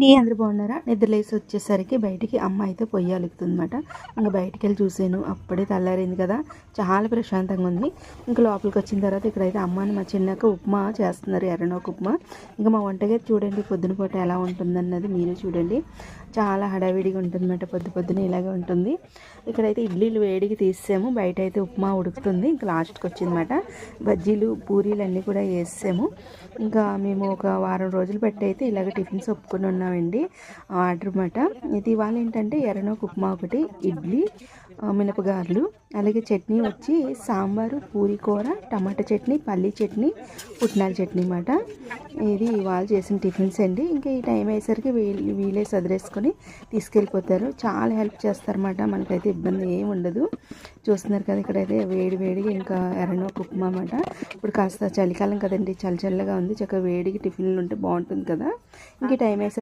అండి అందరు బాగున్నారా? నిద్రలేసి వచ్చేసరికి బయటికి అమ్మ అయితే పొయ్యి అలుగుతుందన్నమాట ఇంకా బయటికి వెళ్ళి చూసాను. అప్పుడే తల్లారింది కదా. చాలా ప్రశాంతంగా ఉంది. ఇంకా లోపలికి వచ్చిన తర్వాత ఇక్కడైతే అమ్మని మా చిన్నక ఉప్మా చేస్తున్నారు. ఎర్రనోక ఉప్మా. ఇంకా మా వంటగది చూడండి పొద్దున పూట ఎలా ఉంటుందన్నది మీరు చూడండి. చాలా హడావిడిగా ఉంటుందన్నమాట. పొద్దు పొద్దున ఇలాగే ఉంటుంది. ఇక్కడైతే ఇడ్లీలు వేడికి తీసాము బయట అయితే ఉప్మా ఉడుకుతుంది. ఇంకా లాస్ట్కి వచ్చిందన్నమాట. బజ్జీలు పూరీలు అన్నీ కూడా వేసాము ఇంకా మేము ఒక వారం రోజులు పెట్టి అయితే ఇలాగ టిఫిన్స్ ఒప్పుకొని ఉన్నామండి ఆర్డర్ మాట ఇది ఇవాళ ఏంటంటే ఎర్రనోకు ఉప్మా ఒకటి ఇడ్లీ ఆ, అలాగే చట్నీ వచ్చి సాంబారు పూరి కూర టమాటా చట్నీ పల్లీ చట్నీ పుట్నాల చట్నీ అన్నమాట. ఇది ఇవాళ చేసిన టిఫిన్స్ అండి. ఇంకా ఈ టైం అయ్యేసరికి వీళ్ళు వీలే సదిరేసుకొని తీసుకెళ్ళిపోతారు. చాలా హెల్ప్ చేస్తారన్నమాట మనకైతే ఇబ్బంది ఏమి ఉండదు. చూస్తున్నారు కదా ఇక్కడైతే వేడి వేడిగా ఇంకా ఎర్రనోక ఉప్మా అన్నమాట. ఇప్పుడు కాస్త చలికాలం కదండి చలి చల్లగా ఉంది. చక్కగా వేడికి టిఫిన్లు ఉంటే బాగుంటుంది కదా. ఇంక టైం వేసే